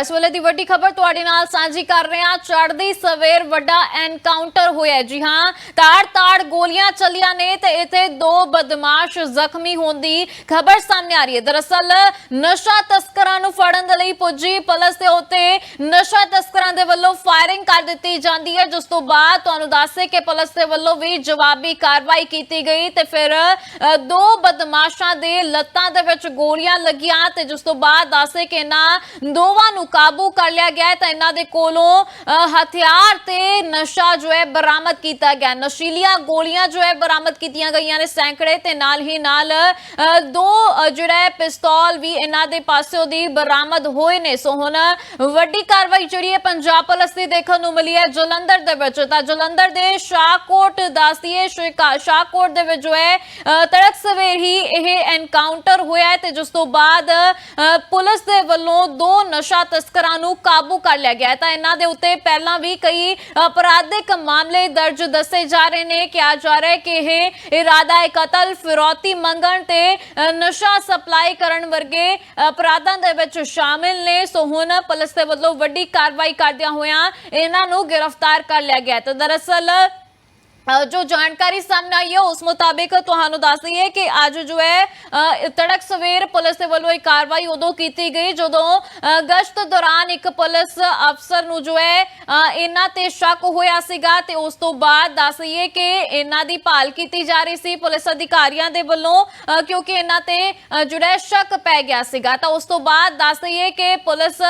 ਇਸ ਵੇਲੇ ਦੀ ਵੱਡੀ ਖਬਰ ਤੁਹਾਡੇ ਨਾਲ ਸਾਂਝੀ ਕਰ ਰਹੇ ਹਾਂ। ਚੜ੍ਹਦੀ ਸਵੇਰ ਵੱਡਾ ਐਨਕਾਊਂਟਰ ਹੋਇਆ ਜੀ ਹਾਂ, ਤਾੜ-ਤਾੜ ਗੋਲੀਆਂ ਚੱਲੀਆਂ ਨੇ ਤੇ ਇੱਥੇ ਦੋ ਬਦਮਾਸ਼ ਜ਼ਖਮੀ ਹੋਣ ਦੀ ਖਬਰ ਸਾਹਮਣੇ ਆ ਰਹੀ ਹੈ। ਦਰਅਸਲ, ਨਸ਼ਾ ਤਸਕਰਾਂ ਨੂੰ ਫੜਨ ਦੇ ਲਈ ਪੁੱਜੀ ਪੁਲਿਸ ਦੇ ਉੱਤੇ ਨਸ਼ਾ ਤਸਕਰਾਂ ਦੇ ਵੱਲੋਂ ਫਾਇਰਿੰਗ ਕਰ ਦਿੱਤੀ ਜਾਂਦੀ ਹੈ। ਜਿਸ ਤੋਂ ਬਾਅਦ ਤੁਹਾਨੂੰ ਦੱਸੇ ਕਿ ਪੁਲਿਸ ਦੇ ਵੱਲੋਂ ਵੀ ਜਵਾਬੀ ਕਾਰਵਾਈ ਕੀਤੀ ਗਈ ਤੇ ਫਿਰ ਦੋ ਬਦਮਾਸ਼ਾਂ ਦੇ ਲੱਤਾਂ ਦੇ ਵਿੱਚ ਗੋਲੀਆਂ ਲੱਗੀਆਂ ਤੇ ਜਿਸ ਤੋਂ ਬਾਅਦ ਦੱਸੇ ਕਿ ਇਹਨਾਂ ਦੋਵਾਂ ਨੂੰ ਕਾਬੂ ਕਰ ਲਿਆ ਗਿਆ ਹੈ ਤਾਂ ਇਹਨਾਂ ਦੇ ਕੋਲੋਂ ਹਥਿਆਰ ਤੇ ਨਸ਼ਾ ਜੋ ਹੈ ਬਰਾਮਦ ਕੀਤਾ ਗਿਆ। ਨਸ਼ੀਲੀਆਂ ਗੋਲੀਆਂ ਜੋ ਹੈ ਬਰਾਮਦ ਕੀਤੀਆਂ ਗਈਆਂ ਨੇ ਸੈਂਕੜੇ ਤੇ ਨਾਲ ਹੀ ਨਾਲ ਦੋ ਜਿਹੜਾ ਪਿਸਤੌਲ ਵੀ ਇਹਨਾਂ ਦੇ ਪਾਸਿਓਂ ਦੀ ਬਰਾਮਦ ਹੋਏ ਨੇ। ਸੋ ਹੁਣ ਵੱਡੀ ਕਾਰਵਾਈ ਜਿਹੜੀ ਹੈ ਪੰਜਾਬ ਪੁਲਿਸ ਦੀ ਦੇਖਣ ਨੂੰ ਮਿਲੀ ਹੈ ਜਲੰਧਰ ਦੇ ਵਿੱਚ। ਤਾਂ ਜਲੰਧਰ ਦੇ ਸ਼ਾਹਕੋਟ ਦੱਸਦੀਏ ਸ਼ਾਹਕੋਟ ਦੇ ਵਿੱਚ ਜੋ ਹੈ ਤੜਕ ਸਵੇਰ ਹੀ ਇਹ ਐਨਕਾਊਂਟਰ ਹੋਇਆ ਤੇ ਜਿਸ ਤੋਂ ਬਾਅਦ ਅ, ਪੁਲਿਸ ਦੇ ਵੱਲੋਂ ਦੋ ਨਸ਼ਾ ਤਸਕਰਾਂ ਨੂੰ ਕਾਬੂ ਕਰ ਲਿਆ ਗਿਆ ਤਾਂ ਇਹਨਾਂ ਦੇ ਉੱਤੇ ਪਹਿਲਾਂ ਵੀ ਕਈ ਅਪਰਾਧਿਕ ਮਾਮਲੇ ਦਰਜ ਦੱਸੇ ਜਾ ਰਹੇ ਨੇ। ਕਿਹਾ ਜਾ ਰਿਹਾ ਹੈ ਕਿ ਇਹ ਇਰਾਦਾ ਕਤਲ, ਫਿਰੌਤੀ ਮੰਗਣ ਤੇ ਨਸ਼ਾ ਸਪਲਾਈ ਕਰਨ ਵਰਗੇ ਅਪਰਾਧਾਂ ਦੇ ਵਿੱਚ ਸ਼ਾਮਿਲ ਨੇ। ਸੋ ਹੁਣ ਪੁਲਿਸ ਦੇ ਵੱਲੋਂ ਵੱਡੀ ਕਾਰਵਾਈ ਕਰਦਿਆਂ ਹੋਇਆਂ ਇਹਨਾਂ ਨੂੰ ਗ੍ਰਿਫਤਾਰ ਕਰ ਲਿਆ ਗਿਆ ਹੈ। ਤਾਂ ਦਰਅਸਲ ਜੋ ਜਾਣਕਾਰੀ ਸਾਹਮਣੇ ਆਈ ਹੈ ਉਸ ਮੁਤਾਬਿਕ ਤੁਹਾਨੂੰ ਦੱਸ ਦਈਏ ਕਿ ਅੱਜ ਜੋ ਹੈ ਤੜਕ ਸਵੇਰ ਪੁਲਿਸ ਦੇ ਵੱਲੋਂ ਇੱਕ ਕਾਰਵਾਈ ਉਦੋਂ ਕੀਤੀ ਗਈ ਜਦੋਂ ਗਸ਼ਤ ਦੌਰਾਨ ਇੱਕ ਪੁਲਿਸ ਅਫਸਰ ਨੂੰ ਜੋ ਹੈ ਇਹਨਾਂ ਤੇ ਸ਼ੱਕ ਹੋਇਆ ਸੀਗਾ ਤੇ ਉਸ ਤੋਂ ਬਾਅਦ ਦੱਸ ਦਈਏ ਕਿ ਇਹਨਾਂ ਦੀ ਭਾਲ ਕੀਤੀ ਜਾ ਰਹੀ ਸੀ ਪੁਲਿਸ ਅਧਿਕਾਰੀਆਂ ਦੇ ਵੱਲੋਂ ਕਿਉਂਕਿ ਇਹਨਾਂ ਤੇ ਅ, ਜਿਹੜਾ ਹੈ ਸ਼ੱਕ ਪੈ ਗਿਆ ਸੀਗਾ ਤਾਂ ਉਸ ਤੋਂ ਬਾਅਦ ਦੱਸ ਦਈਏ ਕਿ ਪੁਲਿਸ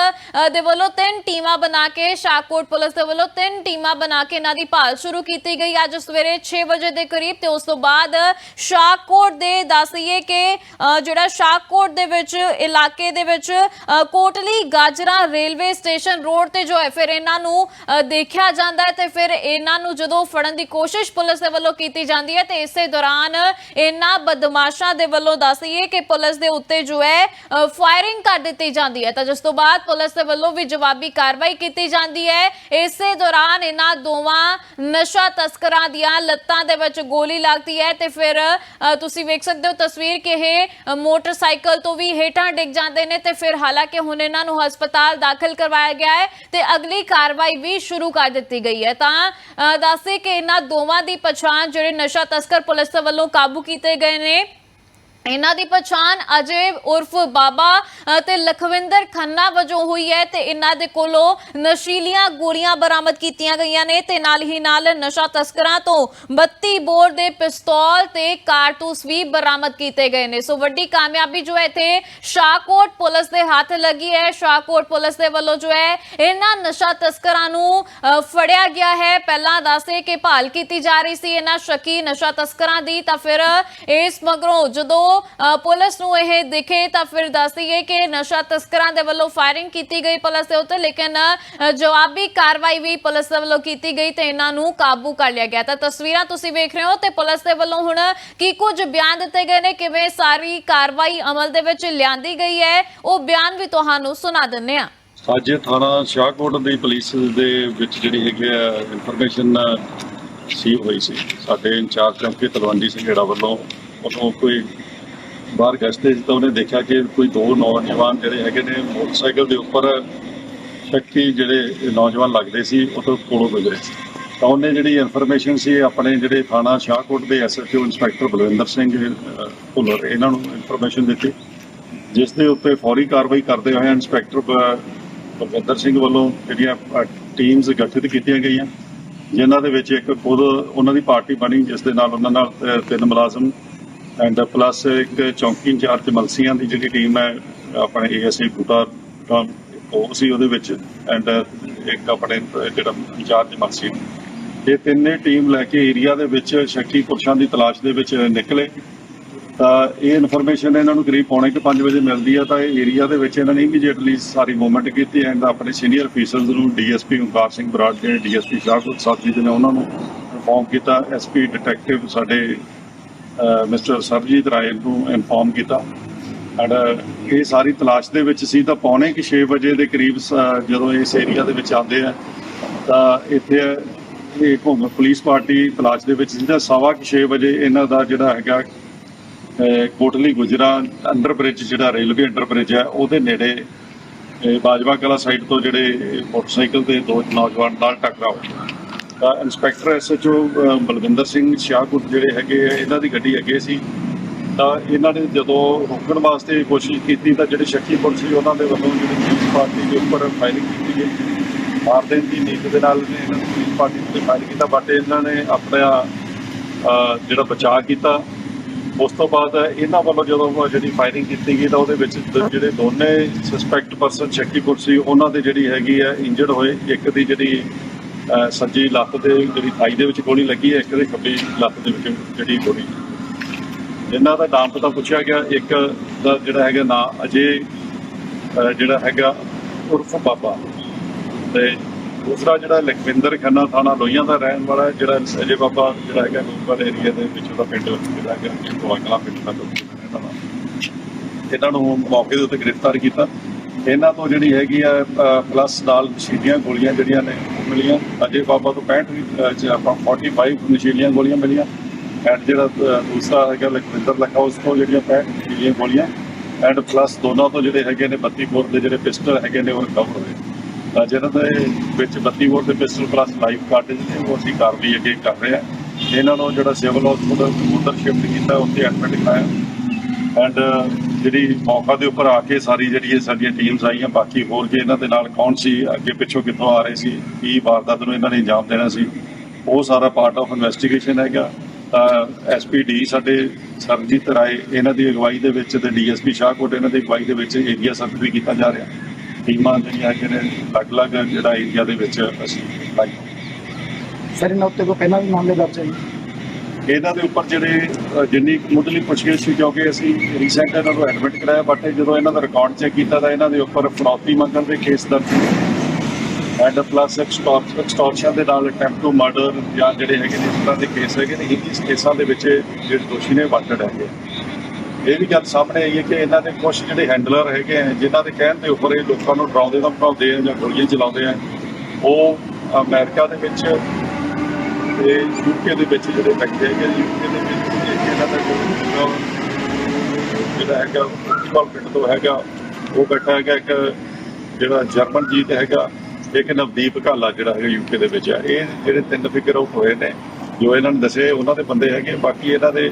ਦੇ ਵੱਲੋਂ ਤਿੰਨ ਟੀਮਾਂ ਬਣਾ ਕੇ ਸ਼ਾਹਕੋਟ ਪੁਲਿਸ ਦੇ ਵੱਲੋਂ ਤਿੰਨ ਟੀਮਾਂ ਬਣਾ ਕੇ ਇਹਨਾਂ ਦੀ ਭਾਲ ਸ਼ੁਰੂ ਕੀਤੀ ਗਈ ਅੱਜ ਸਵੇਰੇ 6 ਵਜੇ ਦੇ ਕਰੀਬ ਤੇ ਉਸ ਤੋਂ ਬਾਅਦ ਸ਼ਾਹਕੋਟ ਦੇ ਦੱਸਈਏ ਕਿ ਜਿਹੜਾ ਸ਼ਾਹਕੋਟ ਦੇ ਵਿੱਚ ਇਲਾਕੇ ਦੇ ਵਿੱਚ Kotli Gajra railway station road ਤੇ ਜੋ ਹੈ, ਫਿਰ ਇਹਨਾਂ ਨੂੰ ਦੇਖਿਆ ਜਾਂਦਾ ਹੈ ਤੇ ਫਿਰ ਇਹਨਾਂ ਨੂੰ ਜਦੋਂ ਫੜਨ ਦੀ ਕੋਸ਼ਿਸ਼ ਪੁਲਿਸ ਦੇ ਵੱਲੋਂ ਕੀਤੀ ਜਾਂਦੀ ਹੈ ਤੇ ਇਸੇ ਦੌਰਾਨ ਇਹਨਾਂ ਬਦਮਾਸ਼ਾਂ ਦੇ ਵੱਲੋਂ ਦੱਸਈਏ ਕਿ ਪੁਲਿਸ ਦੇ ਉੱਤੇ ਜੋ ਹੈ ਫਾਇਰਿੰਗ ਕਰ ਦਿੱਤੀ ਜਾਂਦੀ ਹੈ। ਤਾਂ ਜਿਸ ਤੋਂ ਬਾਅਦ ਪੁਲਿਸ ਦੇ ਵੱਲੋਂ ਵੀ ਜਵਾਬੀ ਕਾਰਵਾਈ ਕੀਤੀ ਜਾਂਦੀ ਹੈ। ਇਸੇ ਦੌਰਾਨ ਇਹਨਾਂ ਦੋਵਾਂ ਨਸ਼ਾ ਤਸਕਰਾਂ ਦੀਆਂ ਲੱਤਾਂ ਦੇ ਵਿੱਚ ਗੋਲੀ ਲੱਗਦੀ ਹੈ ਤੇ ਫਿਰ ਤੁਸੀਂ ਵੇਖ ਸਕਦੇ ਹੋ ਤਸਵੀਰ ਕਿ ਇਹ ਮੋਟਰਸਾਈਕਲ ਤੋਂ ਵੀ ਹੇਠਾਂ ਡਿੱਗ ਜਾਂਦੇ ਨੇ ਤੇ ਫਿਰ ਹਾਲਾਂਕਿ ਹੁਣ ਇਹਨਾਂ ਨੂੰ ਹਸਪਤਾਲ ਦਾਖਲ ਕਰਵਾਇਆ ਗਿਆ ਹੈ ਤੇ ਅਗਲੀ ਕਾਰਵਾਈ ਵੀ ਸ਼ੁਰੂ ਕਰ ਦਿੱਤੀ ਗਈ ਹੈ। ਤਾਂ ਅ, ਦੱਸੇ ਕਿ ਇਹਨਾਂ ਦੋਵਾਂ ਦੀ ਪਛਾਣ ਜਿਹੜੇ ਨਸ਼ਾ ਤਸਕਰ ਪੁਲਿਸ ਵੱਲੋਂ ਕਾਬੂ ਕੀਤੇ ਗਏ ਨੇ। ਇਹਨਾਂ ਦੀ ਪਛਾਣ ਅਜੇ ਉਰਫ ਬਾਬਾ ਤੇ ਲਖਵਿੰਦਰ ਖੰਨਾ ਵਜੋਂ ਹੋਈ ਹੈ ਤੇ ਇਹਨਾਂ ਦੇ ਕੋਲੋਂ ਨਸ਼ੀਲੀਆਂ ਗੋਲੀਆਂ ਬਰਾਮਦ ਕੀਤੀਆਂ ਗਈਆਂ ਨੇ ਤੇ ਨਾਲ ਹੀ ਨਾਲ ਨਸ਼ਾ ਤਸਕਰਾਂ ਤੋਂ 32 ਬੋਰ ਦੇ ਪਿਸਤੌਲ ਤੇ ਕਾਰਤੂਸ ਵੀ ਬਰਾਮਦ ਕੀਤੇ ਗਏ ਨੇ। ਸੋ ਵੱਡੀ ਕਾਮਯਾਬੀ ਜੋ ਹੈ ਇੱਥੇ ਸ਼ਾਹਕੋਟ ਪੁਲਿਸ ਦੇ ਹੱਥ ਲੱਗੀ ਹੈ। ਸ਼ਾਹਕੋਟ ਪੁਲਿਸ ਦੇ ਵੱਲੋਂ ਜੋ ਹੈ ਇਹਨਾਂ ਨਸ਼ਾ ਤਸਕਰਾਂ ਨੂੰ ਫੜਿਆ ਗਿਆ ਹੈ। ਪਹਿਲਾਂ ਦੱਸੇ ਕਿ ਭਾਲ ਕੀਤੀ ਜਾ ਰਹੀ ਸੀ ਇਹਨਾਂ ਸ਼ੱਕੀ ਨਸ਼ਾ ਤਸਕਰਾਂ ਦੀ ਤਾਂ ਫਿਰ ਇਸ ਮਗਰੋਂ ਜਦੋਂ ਅ, ਪੁਲਿਸ ਨੂੰ ਇਹ ਦਿਖੇ ਤਾਂ ਫਿਰ ਦੱਸ ਦਈਏ ਕਿ ਨਸ਼ਾ ਤਸਕਰਾਂ ਦੇ ਵੱਲੋਂ ਫਾਇਰਿੰਗ ਕੀਤੀ ਗਈ ਪੁਲਿਸ ਦੇ ਉੱਤੇ ਲੇਕਿਨ ਜਵਾਬੀ ਕਾਰਵਾਈ ਵੀ ਪੁਲਿਸ ਦੇ ਵੱਲੋਂ ਕੀਤੀ ਗਈ ਤੇ ਇਹਨਾਂ ਨੂੰ ਕਾਬੂ ਕਰ ਲਿਆ ਗਿਆ। ਤਾਂ ਤਸਵੀਰਾਂ ਤੁਸੀਂ ਵੇਖ ਰਹੇ ਹੋ ਤੇ ਪੁਲਿਸ ਦੇ ਵੱਲੋਂ ਹੁਣ ਕੀ ਕੁਝ ਬਿਆਨ ਦਿੱਤੇ ਗਏ ਨੇ ਕਿਵੇਂ ਸਾਰੀ ਕਾਰਵਾਈ ਅਮਲ ਦੇ ਵਿੱਚ ਲਿਆਂਦੀ ਗਈ ਹੈ ਉਹ ਬਿਆਨ ਵੀ ਤੁਹਾਨੂੰ ਸੁਣਾ ਦਿੰਨੇ ਆ ਅੱਜ ਥਾਣਾ ਸ਼ਾਹਕੋਟ ਦੀ ਪੁਲਿਸ ਦੇ ਵਿੱਚ ਜਿਹੜੀ ਹੈਗੀ ਆ ਇਨਫੋਰਮੇਸ਼ਨ ਰਿਸੀਵ ਹੋਈ ਸੀ। ਸਾਡੇ ਇੰਚਾਰਜ ਚੌਂਕੀ ਤਲਵੰਡੀ ਸਿੰਘੇੜਾ ਵੱਲੋਂ ਉਹਨੂੰ ਕੋਈ ਬਾਹਰ ਗਸ਼ਤੇ 'ਚ ਤਾਂ ਉਹਨੇ ਦੇਖਿਆ ਕਿ ਕੋਈ ਦੋ ਨੌਜਵਾਨ ਜਿਹੜੇ ਹੈਗੇ ਨੇ ਮੋਟਰਸਾਈਕਲ ਦੇ ਉੱਪਰ ਸ਼ੱਕੀ ਜਿਹੜੇ ਨੌਜਵਾਨ ਲੱਗਦੇ ਸੀ, ਉਹ ਤੋਂ ਕੋਲੋਂ ਗੁਜ਼ਰੇ। ਸੀ ਤਾਂ ਉਹਨੇ ਜਿਹੜੀ ਇਨਫੋਰਮੇਸ਼ਨ ਸੀ ਆਪਣੇ ਜਿਹੜੇ ਥਾਣਾ ਸ਼ਾਹਕੋਟ ਦੇ ਐਸਐਚਓ ਇੰਸਪੈਕਟਰ ਬਲਵਿੰਦਰ ਸਿੰਘ ਭੁੱਲਰ, ਇਹਨਾਂ ਨੂੰ ਇਨਫੋਰਮੇਸ਼ਨ ਦਿੱਤੀ। ਜਿਸ ਦੇ ਉੱਤੇ ਫੌਰੀ ਕਾਰਵਾਈ ਕਰਦੇ ਹੋਏ ਇੰਸਪੈਕਟਰ ਬਲਵਿੰਦਰ ਸਿੰਘ ਵੱਲੋਂ ਜਿਹੜੀਆਂ ਟੀਮਸ ਗਠਿਤ ਕੀਤੀਆਂ ਗਈਆਂ, ਜਿਨ੍ਹਾਂ ਦੇ ਵਿੱਚ ਇੱਕ ਖੁਦ ਉਹਨਾਂ ਦੀ ਪਾਰਟੀ ਬਣੀ, ਜਿਸ ਦੇ ਨਾਲ ਉਹਨਾਂ ਨਾਲ ਤਿੰਨ ਮੁਲਾਜ਼ਮ ਐਂਡ ਪਲੱਸ ਇੱਕ ਚੌਂਕੀ ਇੰਚਾਰਜ ਮਲਸੀਆਂ ਦੀ ਜਿਹੜੀ ਟੀਮ ਹੈ, ਆਪਣੇ ਏਐਸਆਈ ਬੂਟਾ ਦਾ, ਉਹ ਸੀ ਉਹਦੇ ਵਿੱਚ। ਐਂਡ ਇੱਕ ਆਪਣੇ, ਜਿਹੜਾ ਇੰਚਾਰਜ ਮਲਸੀ। ਇਹ ਤਿੰਨੇ ਟੀਮ ਲੈ ਕੇ ਏਰੀਆ ਦੇ ਵਿੱਚ ਸ਼ੱਕੀ ਪੁਰਸ਼ਾਂ ਦੀ ਤਲਾਸ਼ ਦੇ ਵਿੱਚ ਨਿਕਲੇ। ਤਾਂ ਇਹ ਇਨਫੋਰਮੇਸ਼ਨ ਇਹਨਾਂ ਨੂੰ ਕਰੀਬ ਪੌਣੇ ਕੁ 5 ਵਜੇ ਮਿਲਦੀ ਆ ਤਾਂ ਇਹ ਏਰੀਆ ਦੇ ਵਿੱਚ ਇਹਨਾਂ ਨੇ ਇਮੀਡੀਏਟਲੀ ਸਾਰੀ ਮੂਵਮੈਂਟ ਕੀਤੀ। ਐਂਡ ਆਪਣੇ ਸੀਨੀਅਰ ਅਫੀਸਰਸ ਨੂੰ ਡੀਐਸਪੀ ਓਂਕਾਰ ਸਿੰਘ ਬਰਾੜ, ਜਿਹੜੇ ਡੀਐਸਪੀ ਸ਼ਾਹਕੋਟ ਸਾਹਿਬ ਜੀ ਦੇ ਨੇ ਉਹਨਾਂ ਨੂੰ ਇਨਫੋਰਮ ਕੀਤਾ। ਐਸਪੀ ਡਿਟੈਕਟਿਵ ਸਾਡੇ ਮਿਸਟਰ ਸਰਬਜੀਤ ਰਾਏ ਨੂੰ ਇਨਫੋਰਮ ਕੀਤਾ। ਐਂਡ ਇਹ ਸਾਰੀ ਤਲਾਸ਼ ਦੇ ਵਿੱਚ ਸੀ, ਤਾਂ ਪੌਣੇ ਕੁ 6 ਵਜੇ ਦੇ ਕਰੀਬ ਜਦੋਂ ਇਸ ਏਰੀਆ ਦੇ ਵਿੱਚ ਆਉਂਦੇ ਆ, ਤਾਂ ਇੱਥੇ ਇਹ ਘੁੰਮ ਪੁਲਿਸ ਪਾਰਟੀ ਤਲਾਸ਼ ਦੇ ਵਿੱਚ ਸੀ ਸਵਾ ਕੁ 6 ਵਜੇ ਇਹਨਾਂ ਦਾ ਜਿਹੜਾ ਹੈਗਾ, ਅਹ ਕੋਟਲੀ ਗੁਜਰਾ ਅੰਡਰ ਬ੍ਰਿਜ ਜਿਹੜਾ ਰੇਲਵੇ ਅੰਡਰ ਬ੍ਰਿਜ ਹੈ ਉਹਦੇ ਨੇੜੇ ਬਾਜਵਾ ਕਲਾ ਸਾਈਡ ਤੋਂ ਜਿਹੜੇ ਮੋਟਰਸਾਈਕਲ ਤੇ ਦੋ ਨੌਜਵਾਨ ਨਾਲ ਟਕਰਾਓ। ਤਾਂ ਇੰਸਪੈਕਟਰ ਐਸਐਚਓ ਬਲਵਿੰਦਰ ਸਿੰਘ ਸ਼ਾਹਕੋਟ ਜਿਹੜੇ ਹੈਗੇ ਆ, ਇਹਨਾਂ ਦੀ ਗੱਡੀ ਅੱਗੇ ਸੀ। ਤਾਂ ਇਹਨਾਂ ਨੇ ਜਦੋਂ ਰੋਕਣ ਵਾਸਤੇ ਕੋਸ਼ਿਸ਼ ਕੀਤੀ ਤਾਂ ਜਿਹੜੇ ਸ਼ੱਕੀ ਪੁਲਿਸ ਸੀ ਉਹਨਾਂ ਦੇ ਵੱਲੋਂ ਜਿਹੜੀ ਪੁਲਿਸ ਪਾਰਟੀ ਦੇ ਉੱਪਰ ਫਾਇਰਿੰਗ ਕੀਤੀ ਗਈ। ਮਾਰ ਦੇਣ ਦੀ ਨੀਤ ਦੇ ਨਾਲ ਨੇ ਇਹਨਾਂ ਨੇ ਪੁਲਿਸ ਪਾਰਟੀ ਤੇ ਫਾਇਰ ਕੀਤਾ ਬਟ ਇਹਨਾਂ ਨੇ ਆਪਣਾ ਜਿਹੜਾ ਬਚਾਅ ਕੀਤਾ। ਉਸ ਤੋਂ ਬਾਅਦ ਇਹਨਾਂ ਵੱਲੋਂ ਜਦੋਂ ਜਿਹੜੀ ਫਾਇਰਿੰਗ ਕੀਤੀ ਗਈ ਤਾਂ ਉਹਦੇ ਵਿੱਚ ਦ- ਜਿਹੜੇ ਦੋਨੇ ਸਸਪੈਕਟ ਪਰਸਨ ਸ਼ੱਕੀ ਪੁਲਿਸ ਸੀ ਉਹਨਾਂ ਦੇ ਜਿਹੜੀ ਹੈਗੀ ਆ ਇੰਜਰਡ ਹੋਏ। ਇੱਕ ਦੀ ਜਿਹੜੀ ਸੱਜੀ ਲੱਤ ਤੇ ਜਿਹੜੀ ਥਾਈ ਦੇ ਵਿੱਚ ਗੋਲੀ ਲੱਗੀ ਹੈ, ਇੱਕ ਦੇ ਖੱਬੀ ਲੱਤ ਦੇ ਵਿੱਚ ਜਿਹੜੀ ਗੋਲੀ। ਇਹਨਾਂ ਦਾ ਨਾਮ ਪਤਾ ਪੁੱਛਿਆ ਗਿਆ। ਇੱਕ ਦਾ ਜਿਹੜਾ ਹੈਗਾ ਨਾਂ ਅਜੇ ਜਿਹੜਾ ਹੈਗਾ ਉਰਫ ਬਾਬਾ। ਤੇ ਦੂਸਰਾ ਜਿਹੜਾ ਲਖਵਿੰਦਰ ਖੰਨਾ ਥਾਣਾ ਲੋਹੀਆਂ ਦਾ ਰਹਿਣ ਵਾਲਾ ਜਿਹੜਾ ਅਜੇ ਬਾਬਾ ਜਿਹੜਾ ਹੈਗਾ ਲੋਕਲ ਏਰੀਆ ਦੇ ਵਿੱਚ ਉਹਦਾ ਪਿੰਡ ਜਿਹੜਾ ਹੈਗਾ ਕੋਆਕਲਾ ਪਿੰਡ ਦਾ ਇਹਨਾਂ ਨੂੰ ਮੌਕੇ ਦੇ ਉੱਤੇ ਗ੍ਰਿਫਤਾਰ ਕੀਤਾ। ਇਹਨਾਂ ਤੋਂ ਜਿਹੜੀ ਹੈਗੀ ਆ ਪਲੱਸ ਨਾਲ ਨਸ਼ੀਲੀਆਂ ਗੋਲੀਆਂ ਜਿਹੜੀਆਂ ਨੇ ਮਿਲੀਆਂ ਅਜੇ ਬਾਬਾ ਤੋਂ 65 ਵੀ, ਅਹ, ਚ ਆਪਾਂ 45 ਨਸ਼ੀਲੀਆਂ ਗੋਲੀਆਂ ਮਿਲੀਆਂ। ਐਂਡ ਜਿਹੜਾ ਦੂਸਰਾ ਹੈਗਾ ਲਖਵਿੰਦਰ ਲੱਖਾ ਉਸ ਤੋਂ ਜਿਹੜੀਆਂ 65 ਨਸ਼ੀਲੀਆਂ ਗੋਲੀਆਂ ਐਂਡ ਪਲੱਸ ਦੋਨਾਂ ਤੋਂ ਜਿਹੜੇ ਹੈਗੇ ਨੇ 32 ਬੋਰ ਦੇ ਜਿਹੜੇ ਪਿਸਟਲ ਹੈਗੇ ਨੇ ਉਹ ਰਿਕਵਰ ਹੋਏ। ਤਾਂ ਜਿਹਨਾਂ ਦੇ ਵਿੱਚ 32 ਬੋਰ ਦੇ ਪਿਸਟਲ ਪਲੱਸ ਲਾਈਫ ਕਾਰਟੇਜ ਨੇ ਉਹ ਅਸੀਂ ਕਾਰਵਾਈ ਅੱਗੇ ਕਰ ਰਹੇ ਹਾਂ। ਇਹਨਾਂ ਨੂੰ ਜਿਹੜਾ ਸਿਵਲ ਹਸਪੀਟਲ ਮੁੰਦਰ ਸ਼ਿਫਟ ਕੀਤਾ ਉੱਥੇ ਐਡਮਿਟ ਕਰਾਇਆ। ਐਂਡ ਜਿਹੜੀ ਮੌਕਾ ਦੇ ਉੱਪਰ ਆ ਕੇ ਸਾਰੀ ਜਿਹੜੀ ਇਹ ਸਾਡੀਆਂ ਟੀਮਸ ਆਈਆਂ, ਬਾਕੀ ਹੋਰ ਜੇ ਇਹਨਾਂ ਦੇ ਨਾਲ ਕੌਣ ਸੀ, ਅੱਗੇ ਪਿੱਛੋਂ ਕਿੱਥੋਂ ਆ ਰਹੇ ਸੀ, ਕੀ ਵਾਰਦਾਤ ਨੂੰ ਇਹਨਾਂ ਨੇ ਅੰਜਾਮ ਦੇਣਾ ਸੀ, ਉਹ ਸਾਰਾ ਪਾਰਟ ਆਫ ਇਨਵੈਸਟੀਗੇਸ਼ਨ ਹੈਗਾ। ਤਾਂ ਐਸਪੀਡੀ ਸਾਡੇ ਸਰਜੀਤ ਰਾਏ, ਇਹਨਾਂ ਦੀ ਅਗਵਾਈ ਦੇ ਵਿੱਚ ਤੇ ਡੀਐਸਪੀ ਸ਼ਾਹਕੋਟ, ਇਹਨਾਂ ਦੀ ਅਗਵਾਈ ਦੇ ਵਿੱਚ ਏਰੀਆ ਸਰਚ ਵੀ ਕੀਤਾ ਜਾ ਰਿਹਾ। ਟੀਮਾਂ ਜਿਹੜੀਆਂ ਹੈਗੀਆਂ ਨੇ, ਅਲੱਗ-ਅਲੱਗ ਜਿਹੜਾ ਏਰੀਆ ਦੇ ਵਿੱਚ ਅਸੀਂ ਲਾਈ ਸਰ, ਇਹਨਾਂ ਉੱਤੇ ਕੋਈ ਪਹਿਲਾਂ ਵੀ ਮਾਮਲੇ ਦਰਜ ਹੈ ਇਹਨਾਂ ਦੇ ਉੱਪਰ ਜਿਹੜੇ ਜਿੰਨੀ ਕੁ ਮੁੱਢਲੀ ਪੁੱਛਗਿੱਛ ਸੀ, ਕਿਉਂਕਿ ਅਸੀਂ ਰੀਸੈਂਟ ਇਹਨਾਂ ਨੂੰ ਐਡਮਿਟ ਕਰਾਇਆ ਬਟ ਜਦੋਂ ਇਹਨਾਂ ਦਾ ਰਿਕਾਰਡ ਚੈੱਕ ਕੀਤਾ ਤਾਂ ਇਹਨਾਂ ਦੇ ਉੱਪਰ ਫਰੌਤੀ ਮੰਗਣ ਦੇ ਕੇਸ ਦਰਜ ਐਂਡ ਪਲੱਸ ਐਕਸਟੋਰਸ਼ਨ ਦੇ ਨਾਲ ਅਟੈਂਪਟ ਟੂ ਮਰਡਰ ਜਾਂ ਜਿਹੜੇ ਹੈਗੇ ਨੇ, ਇਸ ਤਰ੍ਹਾਂ ਦੇ ਕੇਸ ਹੈਗੇ ਨੇ ਇਸ ਕੇਸਾਂ ਦੇ ਵਿੱਚ ਜਿਹੜੇ ਦੋਸ਼ੀ ਨੇ ਵਾਂਟਡ ਹੈਗੇ ਇਹ ਵੀ ਗੱਲ ਸਾਹਮਣੇ ਆਈ ਹੈ ਕਿ ਇਹਨਾਂ ਦੇ ਕੁਝ ਜਿਹੜੇ ਹੈਂਡਲਰ ਹੈਗੇ ਆ, ਜਿਨ੍ਹਾਂ ਦੇ ਕਹਿਣ ਦੇ ਉੱਪਰ ਇਹ ਲੋਕਾਂ ਨੂੰ ਡਰਾਉਂਦੇ ਤਾਂ ਧਮਕਾਉਂਦੇ ਆ ਜਾਂ ਗੋਲੀਆਂ ਚਲਾਉਂਦੇ ਆ, ਉਹ ਅਮਰੀਕਾ ਦੇ ਵਿੱਚ ਤੇ ਯੂਕੇ ਦੇ ਵਿੱਚ ਜਿਹੜੇ ਬੈਠੇ ਹੈਗੇ ਯੂਕੇ ਦੇ ਵਿੱਚ ਇਹਨਾਂ ਦਾ ਜਿਹੜਾ ਹੈਗਾ ਫੁੱਟਬਾਲ ਪਿੰਡ ਤੋਂ ਹੈਗਾ, ਉਹ ਬੈਠਾ ਹੈਗਾ ਇੱਕ ਜਿਹੜਾ ਜਰਮਨ ਜੀਤ ਹੈਗਾ, ਇੱਕ ਨਵਦੀਪ ਘਾਲਾ ਜਿਹੜਾ ਹੈਗਾ ਯੂਕੇ ਦੇ ਵਿੱਚ ਆ। ਇਹ ਜਿਹੜੇ ਤਿੰਨ ਫਿਗਰ ਆਊਟ ਹੋਏ ਨੇ, ਜੋ ਇਹਨਾਂ ਨੇ ਦੱਸੇ, ਉਹਨਾਂ ਦੇ ਬੰਦੇ ਹੈਗੇ, ਬਾਕੀ ਇਹਨਾਂ ਦੇ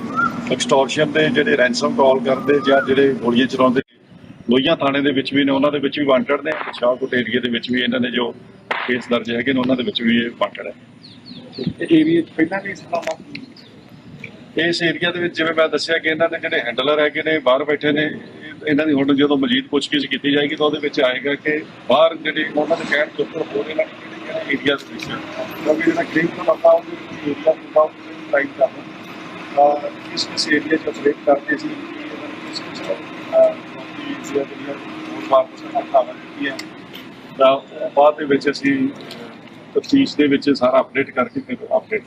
ਐਕਸਟੋਰਸ਼ਨ ਦੇ ਜਿਹੜੇ ਰੈਂਸਮ ਕਾਲ ਕਰਦੇ ਜਾਂ ਜਿਹੜੇ ਗੋਲੀਆਂ ਚਲਾਉਂਦੇ, ਲੋਹੀਆਂ ਥਾਣੇ ਦੇ ਵਿੱਚ ਵੀ ਨੇ, ਉਹਨਾਂ ਦੇ ਵਿੱਚ ਵੀ ਵਾਂਟਡ ਨੇ, ਸ਼ਾਹਕੋਟ ਏਰੀਆ ਦੇ ਵਿੱਚ ਵੀ ਇਹਨਾਂ ਨੇ ਜੋ ਕੇਸ ਦਰਜ ਹੈਗੇ ਨੇ, ਉਹਨਾਂ ਦੇ ਵਿੱਚ ਵੀ ਇਹ ਵਾਂਟਡ ਹੈ। ਏਰੀਆ ਪਹਿਲਾਂ ਵੀ ਇਸ ਇਸ ਏਰੀਆ ਦੇ ਵਿੱਚ ਜਿਵੇਂ ਮੈਂ ਦੱਸਿਆ ਕਿ ਇਹਨਾਂ ਦੇ ਜਿਹੜੇ ਹੈਂਡਲਰ ਹੈਗੇ ਨੇ ਬਾਹਰ ਬੈਠੇ ਨੇ ਇਹਨਾਂ ਦੀ ਹੁਣ ਜਦੋਂ ਮਜੀਦ ਪੁੱਛਗਿੱਛ ਕੀਤੀ ਜਾਏਗੀ ਤਾਂ ਉਹਦੇ ਵਿੱਚ ਆਏਗਾ ਕਿ ਬਾਹਰ ਜਿਹੜੇ ਉਹਨਾਂ ਦੇ ਕਹਿਣ ਦੇ ਉੱਪਰ ਹੋਰ ਇਹਨਾਂ ਨੇ ਕਿਹੜੇ ਏਰੀਆ ਦੇ ਵਿੱਚ ਕਿਉਂਕਿ ਜਿਹੜਾ ਕ੍ਰੀਮ ਤੋਂ ਪਤਾ ਉਹ ਏਰੀਆ ਤੋਂ ਬਾਅਦ ਟਾਈਮ ਕਰਨਾ ਕਿਸ ਕਿਸ ਏਰੀਆ ਚ ਆਪਰੇਟ ਕਰਦੇ ਸੀ ਕਿਸ ਕਿਸ ਇਸ ਏਰੀਆ ਹੋਰ ਵਾਪਸ ਕਰਨਾ ਹੈ ਤਾਂ ਬਾਅਦ ਦੇ ਵਿੱਚ ਅਸੀਂ ਤਫਤੀਸ਼ ਦੇ ਵਿੱਚ ਸਾਰਾ ਅਪਡੇਟ ਕਰਕੇ ਫਿਰ ਅਪਡੇਟ